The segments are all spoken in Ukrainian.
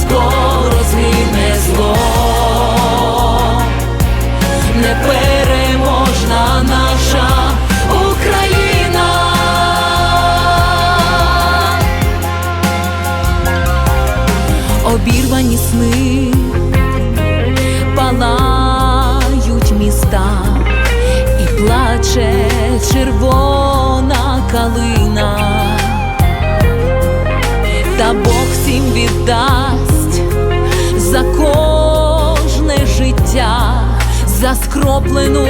скоро згине зло, непереможна наша Україна. Обірвані сни палають міста і плаче червона калина, та Бог всім віддасть за кожне життя, за скроплену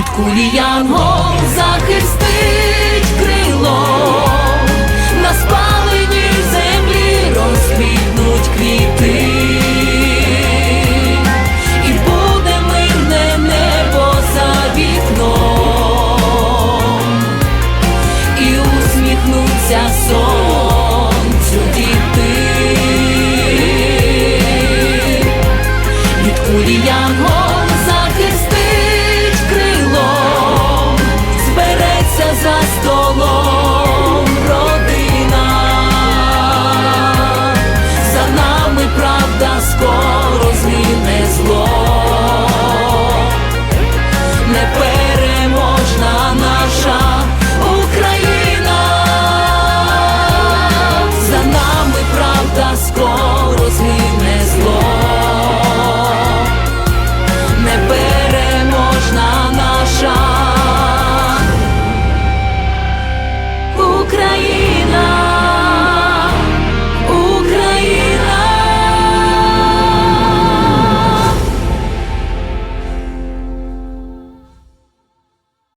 від кулі янгол захистить крило.